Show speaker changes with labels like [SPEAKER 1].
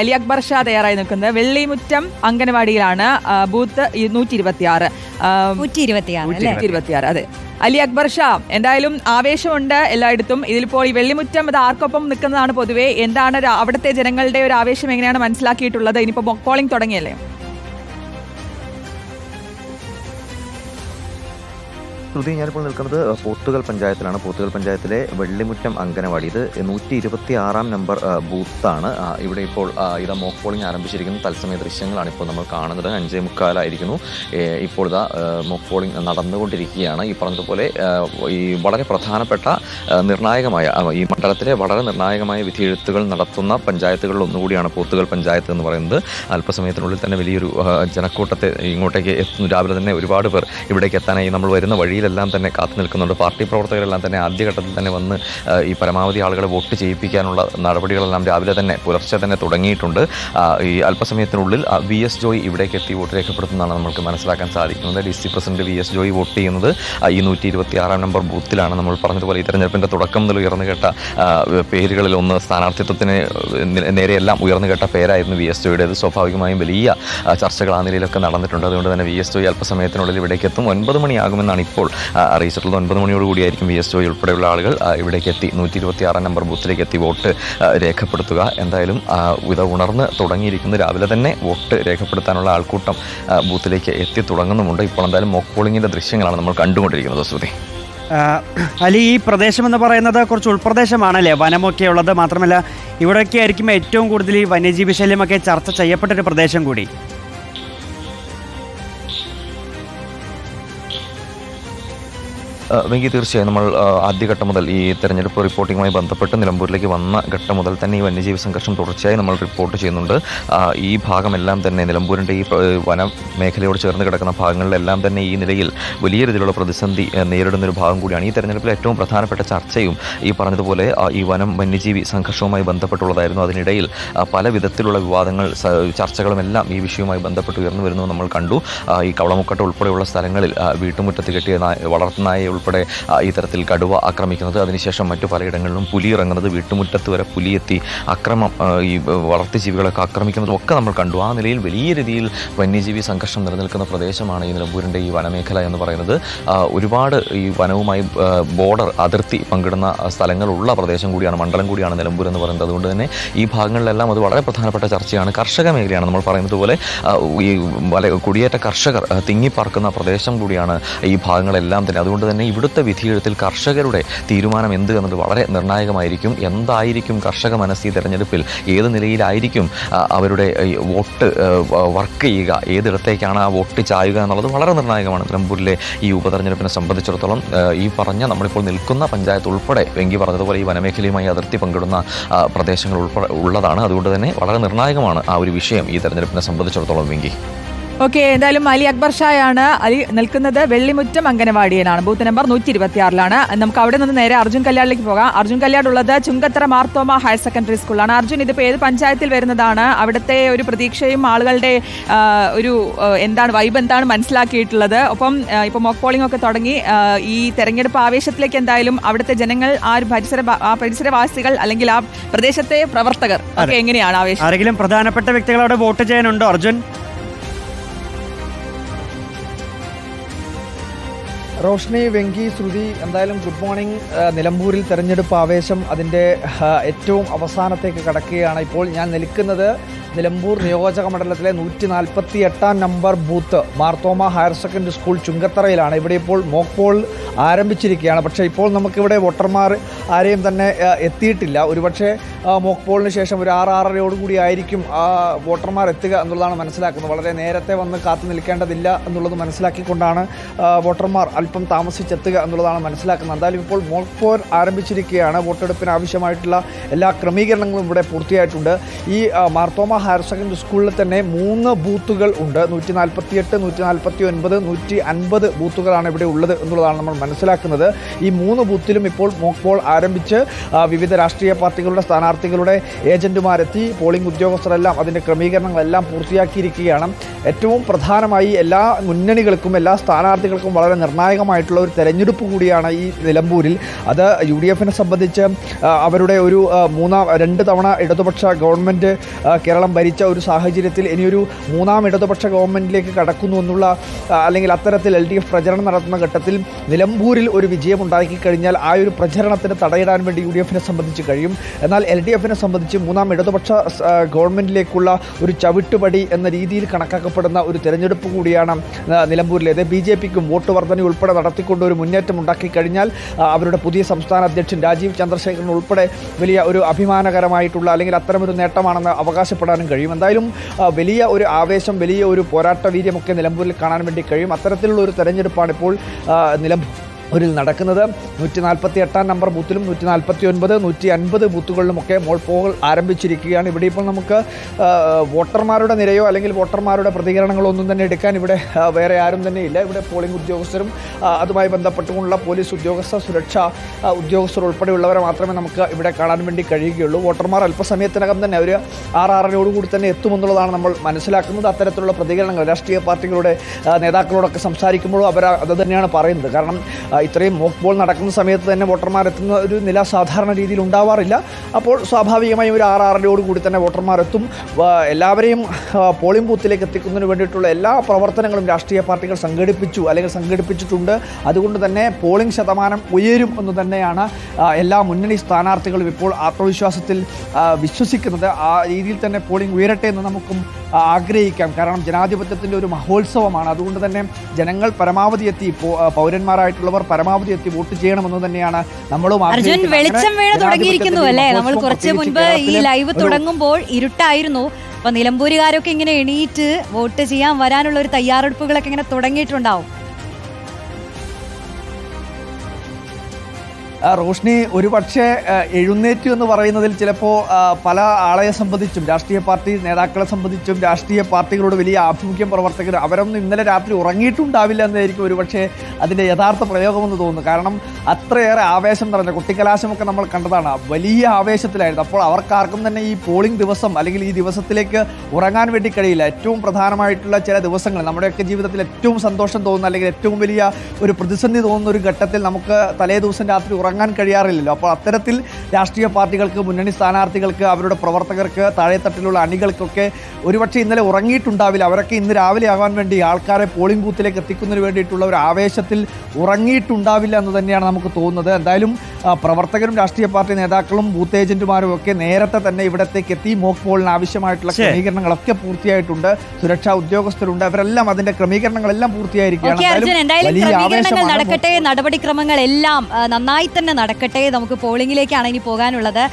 [SPEAKER 1] അലി അക്ബർ ഷാ തയ്യാറായി നിൽക്കുന്നത്. വെള്ളിമുറ്റം അംഗനവാടിയിലാണ് ബൂത്ത് നൂറ്റി ഇരുപത്തി ആറ്
[SPEAKER 2] നൂറ്റി ഇരുപത്തിയാറ് അല്ലേ?
[SPEAKER 1] ഇരുപത്തി ആറ് അതെ. അലി അക്ബർ ഷാ എന്തായാലും ആവേശമുണ്ട് എല്ലായിടത്തും. ഇതിലിപ്പോൾ ഈ വെള്ളിമുറ്റം ഇത് ആർക്കൊപ്പം നിൽക്കുന്നതാണ് പൊതുവേ. എന്താണ് അവിടുത്തെ ജനങ്ങളുടെ ഒരു ആവേശം എങ്ങനെയാണ് മനസ്സിലാക്കിയിട്ടുള്ളത്? ഇനിയിപ്പോൾ പോളിംഗ് തുടങ്ങിയല്ലേ?
[SPEAKER 3] ശ്രുതി ഞാനിപ്പോൾ നിൽക്കുന്നത് പോത്തുകൽ പഞ്ചായത്തിലാണ്. പോത്തുകൽ പഞ്ചായത്തിലെ വെള്ളിമുറ്റം അങ്കനവാടി. ഇത് നൂറ്റി ഇരുപത്തി ആറാം നമ്പർ ബൂത്താണ് ഇവിടെ ഇപ്പോൾ ഇത് മോക്ക് പോളിംഗ് ആരംഭിച്ചിരിക്കുന്നു. തത്സമയ ദൃശ്യങ്ങളാണ് ഇപ്പോൾ നമ്മൾ കാണുന്നത്. അഞ്ചേ മുക്കാലായിരിക്കുന്നു. ഇപ്പോൾ ഇതാ മോക്ക് പോളിംഗ് നടന്നുകൊണ്ടിരിക്കുകയാണ്. ഈ പറഞ്ഞതുപോലെ ഈ വളരെ പ്രധാനപ്പെട്ട നിർണായകമായ ഈ മണ്ഡലത്തിലെ വളരെ നിർണായകമായ വിധിയെഴുത്തുകൾ നടത്തുന്ന പഞ്ചായത്തുകളിൽ ഒന്നുകൂടിയാണ് പോത്തുകൽ പഞ്ചായത്ത് എന്ന് പറയുന്നത്. അല്പസമയത്തിനുള്ളിൽ തന്നെ വലിയൊരു ജനക്കൂട്ടത്തെ ഇങ്ങോട്ടേക്ക് എത്തുന്നു. രാവിലെ തന്നെ ഒരുപാട് പേർ ഇവിടേക്ക് എത്താനായി നമ്മൾ വരുന്ന വഴിയിലെല്ലാം തന്നെ കാത്തു നിൽക്കുന്നുണ്ട്. പാർട്ടി പ്രവർത്തകരെല്ലാം തന്നെ ആദ്യഘട്ടത്തിൽ തന്നെ വന്ന് ഈ പരമാവധി ആളുകളെ വോട്ട് ചെയ്യിപ്പിക്കാനുള്ള നടപടികളെല്ലാം രാവിലെ തന്നെ പുലർച്ചെ തന്നെ തുടങ്ങിയിട്ടുണ്ട്. ഈ അല്പസമയത്തിനുള്ളിൽ വി എസ് ജോയ് ഇവിടേക്ക് എത്തി വോട്ട് രേഖപ്പെടുത്തുന്നതാണ് നമുക്ക് മനസ്സിലാക്കാൻ സാധിക്കുന്നത്. D C president V S Joy vote ചെയ്യുന്നത് ഈ നൂറ്റി ഇരുപത്തി ആറാം നമ്പർ ബൂത്തിലാണ് നമ്മൾ പറഞ്ഞതുപോലെ ഈ തെരഞ്ഞെടുപ്പിന്റെ തുടക്കം മുതൽ ഉയർന്നു കേട്ട പേരുകളിൽ ഒന്ന് സ്ഥാനാർത്ഥിത്വത്തിന് നേരെയെല്ലാം ഉയർന്നു കേട്ട പേരായിരുന്നു വി എസ് ജോയുടേത് സ്വാഭാവികമായും വലിയ ചർച്ചകൾ ആ നിലയിലൊക്കെ നടന്നിട്ടുണ്ട്. അതുകൊണ്ട് തന്നെ വി എസ് ജോയ് അല്പസമയത്തിനുള്ളിൽ ഇവിടേക്ക് എത്തും. ഒൻപത് മണിയാകുമെന്നാണ് ഇപ്പോൾ ആ, അറിയിച്ചിട്ടുള്ളത് ഒൻപത് മണിയോട് കൂടിയായിരിക്കും വി എസ് ജോയി ഉൾപ്പെടെയുള്ള ആളുകൾ ഇവിടേക്ക് എത്തി. നൂറ്റി ഇരുപത്തി ആറാം നമ്പർ ബൂത്തിലേക്ക് എത്തി വോട്ട് രേഖപ്പെടുത്തുക. എന്തായാലും ഇത് ഉണർന്ന് തുടങ്ങിയിരിക്കുന്നു. രാവിലെ തന്നെ വോട്ട് രേഖപ്പെടുത്താനുള്ള ആൾക്കൂട്ടം ബൂത്തിലേക്ക് എത്തി തുടങ്ങുന്നുമുണ്ട്. ഇപ്പോൾ എന്തായാലും മോക്ക് പോളിങ്ങിന്റെ ദൃശ്യങ്ങളാണ് നമ്മൾ കണ്ടുകൊണ്ടിരിക്കുന്നത്
[SPEAKER 4] ആ, അലി ഈ പ്രദേശം എന്ന് പറയുന്നത് കുറച്ച് ഉൾപ്രദേശമാണല്ലേ? വനമൊക്കെ ഉള്ളത് മാത്രമല്ല ഇവിടെയൊക്കെ ആയിരിക്കും ഏറ്റവും കൂടുതൽ ഈ വന്യജീവി ശല്യമൊക്കെ ചർച്ച ചെയ്യപ്പെട്ടൊരു പ്രദേശം കൂടി.
[SPEAKER 3] വെങ്കി തീർച്ചയായും നമ്മൾ ആദ്യഘട്ടം മുതൽ ഈ തെരഞ്ഞെടുപ്പ് റിപ്പോർട്ടിങ്ങുമായി ബന്ധപ്പെട്ട് നിലമ്പൂരിലേക്ക് വന്ന ഘട്ടം മുതൽ തന്നെ ഈ വന്യജീവി സംഘർഷം തുടർച്ചയായി നമ്മൾ റിപ്പോർട്ട് ചെയ്യുന്നുണ്ട്. ഈ ഭാഗമെല്ലാം തന്നെ നിലമ്പൂരിന്റെ ഈ വനം മേഖലയോട് ചേർന്ന് കിടക്കുന്ന ഭാഗങ്ങളിലെല്ലാം തന്നെ ഈ നിലയിൽ വലിയ രീതിയിലുള്ള പ്രതിസന്ധി നേരിടുന്ന ഒരു ഭാഗം കൂടിയാണ് ഈ തെരഞ്ഞെടുപ്പിലെ ഏറ്റവും പ്രധാനപ്പെട്ട ചർച്ചയും ഈ പറഞ്ഞതുപോലെ ഈ വനം വന്യജീവി സംഘർഷവുമായി ബന്ധപ്പെട്ടുള്ളതായിരുന്നു. അതിനിടയിൽ പല വിധത്തിലുള്ള വിവാദങ്ങൾ ചർച്ചകളും എല്ലാം ഈ വിഷയവുമായി ബന്ധപ്പെട്ട് ഉയർന്നു വരുന്നു നമ്മൾ കണ്ടു. ഈ കവളമുക്കട്ട ഉൾപ്പെടെയുള്ള സ്ഥലങ്ങളിൽ വീട്ടുമുറ്റത്ത് കെട്ടിയ നായ- വളർത്തുനായയെ ഉൾപ്പെടെ ഇത്തരത്തിൽ കടുവ ആക്രമിക്കുന്നത്. അതിനുശേഷം മറ്റു പലയിടങ്ങളിലും പുലി ഇറങ്ങുന്നത് വീട്ടുമുറ്റത്ത് വരെ പുലിയെത്തി അക്രമം ഈ വളർത്തു ജീവികളൊക്കെ ആക്രമിക്കുന്നതും ഒക്കെ നമ്മൾ കണ്ടു. ആ നിലയിൽ വലിയ രീതിയിൽ വന്യജീവി സംഘർഷം നിലനിൽക്കുന്ന പ്രദേശമാണ് ഈ നിലമ്പൂരിന്റെ ഈ വനമേഖല എന്ന് പറയുന്നത്. ഒരുപാട് ഈ വനവുമായി ബോർഡർ അതിർത്തി പങ്കിടുന്ന സ്ഥലങ്ങളുള്ള പ്രദേശം കൂടിയാണ് മണ്ഡലം കൂടിയാണ് നിലമ്പൂർ എന്ന് പറയുന്നത്. അതുകൊണ്ട് തന്നെ ഈ ഭാഗങ്ങളിലെല്ലാം അത് വളരെ പ്രധാനപ്പെട്ട ചർച്ചയാണ്. കർഷക മേഖലയാണ് നമ്മൾ പറയുന്നത് പോലെ ഈ കുടിയേറ്റ കർഷകർ തിങ്ങിപ്പാർക്കുന്ന പ്രദേശം കൂടിയാണ് ഈ ഭാഗങ്ങളെല്ലാം തന്നെ. അതുകൊണ്ട് തന്നെ ഇവിടുത്തെ വിധിയെഴുത്തിൽ കർഷകരുടെ തീരുമാനം എന്ത് എന്നത് വളരെ നിർണായകമായിരിക്കും. എന്തായിരിക്കും കർഷക മനസ്സ് ഈ തെരഞ്ഞെടുപ്പിൽ? ഏത് നിലയിലായിരിക്കും അവരുടെ വോട്ട് വർക്ക് ചെയ്യുക? ഏതിടത്തേക്കാണ് ആ വോട്ട് ചായുക എന്നുള്ളത് വളരെ നിർണായകമാണ്. നിലമ്പൂരിലെ ഈ ഉപതെരഞ്ഞെടുപ്പിനെ സംബന്ധിച്ചിടത്തോളം ഈ പറഞ്ഞ നമ്മളിപ്പോൾ നിൽക്കുന്ന പഞ്ചായത്ത് ഉൾപ്പെടെ വെങ്കി പറഞ്ഞതുപോലെ ഈ വനമേഖലയുമായി അതിർത്തി പങ്കിടുന്ന പ്രദേശങ്ങൾ ഉൾപ്പെടെ ഉള്ളതാണ്. അതുകൊണ്ട് തന്നെ വളരെ നിർണായകമാണ് ആ ഒരു വിഷയം ഈ തെരഞ്ഞെടുപ്പിനെ സംബന്ധിച്ചിടത്തോളം വെങ്കി.
[SPEAKER 1] ഓക്കെ എന്തായാലും അലി അക്ബർ ഷായാണ് അലി നിൽക്കുന്നത് വെള്ളിമുറ്റം അംഗനവാടിയിലാണ്. ബൂത്ത് നമ്പർ നൂറ്റി ഇരുപത്തി ആറിലാണ് നമുക്ക് അവിടെ നിന്ന് നേരെ അർജുൻ കല്യാണിലേക്ക് പോകാം. അർജുൻ കല്യാൺ ഉള്ളത് ചുങ്കത്തറ മാർത്തോമ ഹയർ സെക്കൻഡറി സ്കൂളാണ് അർജുൻ ഇതിപ്പോൾ ഏത് പഞ്ചായത്തിൽ വരുന്നതാണ്? അവിടുത്തെ ഒരു പ്രതീക്ഷയും ആളുകളുടെ ഒരു എന്താണ് വൈബ് എന്താണ് മനസ്സിലാക്കിയിട്ടുള്ളത്? ഒപ്പം ഇപ്പോൾ മോക്ക് പോളിംഗ് ഒക്കെ തുടങ്ങി. ഈ തെരഞ്ഞെടുപ്പ് ആവേശത്തിലേക്ക് എന്തായാലും അവിടുത്തെ ജനങ്ങൾ ആ ഒരു പരിസര ആ പരിസരവാസികൾ അല്ലെങ്കിൽ ആ പ്രദേശത്തെ പ്രവർത്തകർ ഒക്കെ എങ്ങനെയാണ് ആവേശം?
[SPEAKER 4] ആരെങ്കിലും പ്രധാനപ്പെട്ട വ്യക്തികൾ അവിടെ വോട്ട് ചെയ്യാനുണ്ടോ അർജുൻ?
[SPEAKER 5] റോഷ്നി വെങ്കി ശ്രുതി എന്തായാലും ഗുഡ് മോർണിംഗ് നിലമ്പൂരിൽ തെരഞ്ഞെടുപ്പ് ആവേശം അതിന്റെ ഏറ്റവും അവസാനത്തേക്ക് കടക്കുകയാണ്. ഇപ്പോൾ ഞാൻ നിൽക്കുന്നത് നിലമ്പൂർ നിയോജക മണ്ഡലത്തിലെ നൂറ്റി നാൽപ്പത്തി എട്ടാം number booth Marthoma higher secondary school ചുങ്കത്തറയിലാണ്. ഇവിടെ ഇപ്പോൾ മോക്ക് പോൾ ആരംഭിച്ചിരിക്കുകയാണ്. പക്ഷേ ഇപ്പോൾ നമുക്കിവിടെ വോട്ടർമാർ ആരെയും തന്നെ എത്തിയിട്ടില്ല. ഒരുപക്ഷെ മോക്ക് പോളിന് ശേഷം ഒരു ആറ് ആറരയോടുകൂടി ആയിരിക്കും ആ വോട്ടർമാർ എത്തുക എന്നുള്ളതാണ് മനസ്സിലാക്കുന്നത്. വളരെ നേരത്തെ വന്ന് കാത്തു നിൽക്കേണ്ടതില്ല എന്നുള്ളത് മനസ്സിലാക്കിക്കൊണ്ടാണ് വോട്ടർമാർ അല്പം താമസിച്ചെത്തുക എന്നുള്ളതാണ് മനസ്സിലാക്കുന്നത്. എന്തായാലും ഇപ്പോൾ മോക്ക് പോൾ ആരംഭിച്ചിരിക്കുകയാണ്. വോട്ടെടുപ്പിന് ആവശ്യമായിട്ടുള്ള എല്ലാ ക്രമീകരണങ്ങളും ഇവിടെ പൂർത്തിയായിട്ടുണ്ട്. ഈ മാർത്തോമ ഹയർ സെക്കൻഡറി സ്കൂളിൽ തന്നെ മൂന്ന് ബൂത്തുകൾ ഉണ്ട്. നൂറ്റി നാൽപ്പത്തി എട്ട് നൂറ്റി നാൽപ്പത്തി ഒൻപത് നൂറ്റി അൻപത് ബൂത്തുകളാണ് ഇവിടെ ഉള്ളത് എന്നുള്ളതാണ് നമ്മൾ മനസ്സിലാക്കുന്നത്. ഈ മൂന്ന് ബൂത്തിലും ഇപ്പോൾ മോക്ക് പോൾ ആരംഭിച്ച് വിവിധ രാഷ്ട്രീയ പാർട്ടികളുടെ സ്ഥാനാർത്ഥികളുടെ ഏജന്റുമാരെത്തി പോളിംഗ് ഉദ്യോഗസ്ഥരെല്ലാം അതിന്റെ ക്രമീകരണങ്ങളെല്ലാം പൂർത്തിയാക്കിയിരിക്കുകയാണ്. ഏറ്റവും പ്രധാനമായി എല്ലാ മുന്നണികൾക്കും എല്ലാ സ്ഥാനാർത്ഥികൾക്കും വളരെ നിർണായകമായിട്ടുള്ള ഒരു തെരഞ്ഞെടുപ്പ് കൂടിയാണ് ഈ നിലമ്പൂരിൽ. അത് യു ഡി എഫിനെ സംബന്ധിച്ച് അവരുടെ ഒരു മൂന്നാം രണ്ട് തവണ ഇടതുപക്ഷ ഗവൺമെന്റ് കേരളം ഭരിച്ച ഒരു സാഹചര്യത്തിൽ ഇനിയൊരു മൂന്നാം ഇടതുപക്ഷ ഗവൺമെന്റിലേക്ക് കടക്കുന്നു എന്നുള്ള അല്ലെങ്കിൽ അത്തരത്തിൽ എൽ ഡി എഫ് പ്രചരണം നടത്തുന്ന ഘട്ടത്തിൽ നിലമ്പൂരിൽ ഒരു വിജയം ഉണ്ടാക്കി കഴിഞ്ഞാൽ ആ ഒരു പ്രചരണത്തിന് തടയിടാൻ വേണ്ടി യു ഡി എഫിനെ സംബന്ധിച്ച് കഴിയും. എന്നാൽ എൽ ഡി എഫിനെ സംബന്ധിച്ച് മൂന്നാം ഇടതുപക്ഷ ഗവൺമെന്റിലേക്കുള്ള ഒരു ചവിട്ടുപടി എന്ന രീതിയിൽ കണക്കാക്കപ്പെടുന്ന ഒരു തെരഞ്ഞെടുപ്പ് കൂടിയാണ് നിലമ്പൂരിലേത്. ബി ജെ പിക്കും വോട്ട് വർധന ഉൾപ്പെടെ നടത്തിക്കൊണ്ട് ഒരു മുന്നേറ്റം ഉണ്ടാക്കി കഴിഞ്ഞാൽ അവരുടെ പുതിയ സംസ്ഥാന അധ്യക്ഷൻ രാജീവ് ചന്ദ്രശേഖരൻ ഉൾപ്പെടെ വലിയ ഒരു അഭിമാനകരമായിട്ടുള്ള അല്ലെങ്കിൽ അത്തരമൊരു നേട്ടമാണെന്ന് അവകാശപ്പെടാനും കഴിയും. എന്തായാലും വലിയ ഒരു ആവേശം വലിയ ഒരു പോരാട്ട വീര്യമൊക്കെ നിലമ്പൂരിൽ കാണാൻ വേണ്ടി കഴിയും. അത്തരത്തിലുള്ള ഒരു തെരഞ്ഞെടുപ്പാണ് ഇപ്പോൾ ആ, നിലമ്പൂരിൽ നടക്കുന്നത്. നൂറ്റി നാൽപ്പത്തി എട്ടാം നമ്പർ ബൂത്തിലും നൂറ്റി നാൽപ്പത്തി ഒൻപത് നൂറ്റി അൻപത് ബൂത്തുകളിലുമൊക്കെ മോൾ പോകൾ ആരംഭിച്ചിരിക്കുകയാണ്. ഇവിടെ ഇപ്പോൾ നമുക്ക് വോട്ടർമാരുടെ നിരയോ അല്ലെങ്കിൽ വോട്ടർമാരുടെ പ്രതികരണങ്ങളോ ഒന്നും തന്നെ എടുക്കാൻ ഇവിടെ വേറെ ആരും തന്നെ ഇല്ല. ഇവിടെ പോളിംഗ് ഉദ്യോഗസ്ഥരും അതുമായി ബന്ധപ്പെട്ടുകൊണ്ടുള്ള പോലീസ് ഉദ്യോഗസ്ഥ സുരക്ഷാ ഉദ്യോഗസ്ഥർ ഉൾപ്പെടെയുള്ളവരെ മാത്രമേ നമുക്ക് ഇവിടെ കാണാൻ വേണ്ടി കഴിയുകയുള്ളൂ. വോട്ടർമാർ അല്പസമയത്തിനകം തന്നെ അവർ ആറ് ആറരയോടുകൂടി തന്നെ എത്തുമെന്നുള്ളതാണ് നമ്മൾ മനസ്സിലാക്കുന്നത്. അത്തരത്തിലുള്ള പ്രതികരണങ്ങൾ രാഷ്ട്രീയ പാർട്ടികളുടെ നേതാക്കളോടൊക്കെ സംസാരിക്കുമ്പോഴും അവർ അത് തന്നെയാണ് പറയുന്നത്. കാരണം ഇത്രയും മോക്ക് ബോൾ നടക്കുന്ന സമയത്ത് തന്നെ വോട്ടർമാർ എത്തുന്ന ഒരു നില സാധാരണ രീതിയിൽ ഉണ്ടാവാറില്ല. അപ്പോൾ സ്വാഭാവികമായും ഒരു ആറരയോട് കൂടി തന്നെ വോട്ടർമാർ എത്തും. എല്ലാവരെയും പോളിംഗ് ബൂത്തിലേക്ക് എത്തിക്കുന്നതിന് വേണ്ടിയിട്ടുള്ള എല്ലാ പ്രവർത്തനങ്ങളും രാഷ്ട്രീയ പാർട്ടികൾ സംഘടിപ്പിച്ചു അല്ലെങ്കിൽ സംഘടിപ്പിച്ചിട്ടുണ്ട്. അതുകൊണ്ട് തന്നെ പോളിംഗ് ശതമാനം ഉയരും എന്ന് തന്നെയാണ് എല്ലാ മുന്നണി സ്ഥാനാർത്ഥികളും ഇപ്പോൾ ആത്മവിശ്വാസത്തിൽ വിശ്വസിക്കുന്നത്. ആ രീതിയിൽ തന്നെ പോളിംഗ് ഉയരട്ടെ എന്ന് നമുക്കും ആഗ്രഹിക്കാം. കാരണം ജനാധിപത്യത്തിന്റെ ഒരു മഹോത്സവമാണ്. അതുകൊണ്ട് തന്നെ ജനങ്ങൾ പരമാവധി എത്തി. പൗരന്മാരായിട്ടുള്ളവർ പരമാവധി എത്തി വോട്ട് ചെയ്യണമെന്ന് തന്നെയാണ് നമ്മളും
[SPEAKER 2] അർജുൻ വെളിച്ചം വീണ് തുടങ്ങിയിരിക്കുന്നു അല്ലേ? നമ്മൾ കുറച്ച് മുൻപ് ഈ ലൈവ് തുടങ്ങുമ്പോൾ ഇരുട്ടായിരുന്നു. അപ്പൊ നിലമ്പൂരുകാരൊക്കെ ഇങ്ങനെ എണീറ്റ് വോട്ട് ചെയ്യാൻ വരാനുള്ള ഒരു തയ്യാറെടുപ്പുകളൊക്കെ ഇങ്ങനെ തുടങ്ങിയിട്ടുണ്ടാവും.
[SPEAKER 5] റോഷ്നി ഒരു പക്ഷേ എഴുന്നേറ്റു എന്ന് പറയുന്നതിൽ ചിലപ്പോൾ പല ആളെ സംബന്ധിച്ചും രാഷ്ട്രീയ പാർട്ടി നേതാക്കളെ സംബന്ധിച്ചും രാഷ്ട്രീയ പാർട്ടികളോട് വലിയ ആഭിമുഖ്യം പ്രവർത്തകർ അവരൊന്നും ഇന്നലെ രാത്രി ഉറങ്ങിയിട്ടുണ്ടാവില്ല എന്നായിരിക്കും ഒരു പക്ഷേ അതിന്റെ യഥാർത്ഥ പ്രയോഗമെന്ന് തോന്നുന്നു. കാരണം അത്രയേറെ ആവേശം നിറഞ്ഞ കുട്ടിക്കലാശമൊക്കെ നമ്മൾ കണ്ടതാണ്. വലിയ ആവേശത്തിലായിരുന്നു. അപ്പോൾ അവർക്കാർക്കും തന്നെ ഈ പോളിംഗ് ദിവസം അല്ലെങ്കിൽ ഈ ദിവസത്തിലേക്ക് ഉറങ്ങാൻ വേണ്ടി കഴിയില്ല. ഏറ്റവും പ്രധാനമായിട്ടുള്ള ചില ദിവസങ്ങൾ നമ്മുടെയൊക്കെ ജീവിതത്തിൽ ഏറ്റവും സന്തോഷം തോന്നുന്ന അല്ലെങ്കിൽ ഏറ്റവും വലിയ ഒരു പ്രതിസന്ധി തോന്നുന്ന ഒരു ഘട്ടത്തിൽ നമുക്ക് തലേ ദിവസം രാത്രി ഉറങ്ങാൻ കഴിയാറില്ലല്ലോ. അപ്പോൾ അത്തരത്തിൽ രാഷ്ട്രീയ പാർട്ടികൾക്ക് മുന്നണി സ്ഥാനാർത്ഥികൾക്ക് അവരുടെ പ്രവർത്തകർക്ക് താഴെത്തട്ടിലുള്ള അണികൾക്കൊക്കെ ഒരുപക്ഷെ ഇന്നലെ ഉറങ്ങിയിട്ടുണ്ടാവില്ല. അവരൊക്കെ ഇന്ന് രാവിലെ ആകാൻ വേണ്ടി ആൾക്കാരെ പോളിംഗ് ബൂത്തിലേക്ക് എത്തിക്കുന്നതിന് വേണ്ടിയിട്ടുള്ള ഒരു ആവേശത്തിൽ ഉറങ്ങിയിട്ടുണ്ടാവില്ല എന്ന് തന്നെയാണ് നമുക്ക് തോന്നുന്നത്. എന്തായാലും പ്രവർത്തകരും രാഷ്ട്രീയ പാർട്ടി നേതാക്കളും ബൂത്ത് ഏജന്റുമാരും ഒക്കെ നേരത്തെ തന്നെ ഇവിടത്തേക്ക് എത്തി. മോക്ക് പോളിന് ആവശ്യമായിട്ടുള്ള. ക്രമീകരണങ്ങളൊക്കെ പൂർത്തിയായിട്ടുണ്ട്. സുരക്ഷാ ഉദ്യോഗസ്ഥരുണ്ട്. അവരെല്ലാം അതിന്റെ ക്രമീകരണങ്ങളെല്ലാം പൂർത്തിയായിരിക്കുകയാണ്. ആവേശമാണ്
[SPEAKER 2] നടക്കട്ടെ നടപടിക്രമങ്ങൾ എല്ലാം നന്നായി തന്നെ നടക്കട്ടെ. നമുക്ക് പോളിംഗിലേക്കാണ് ഇനി പോകാനുള്ളത്.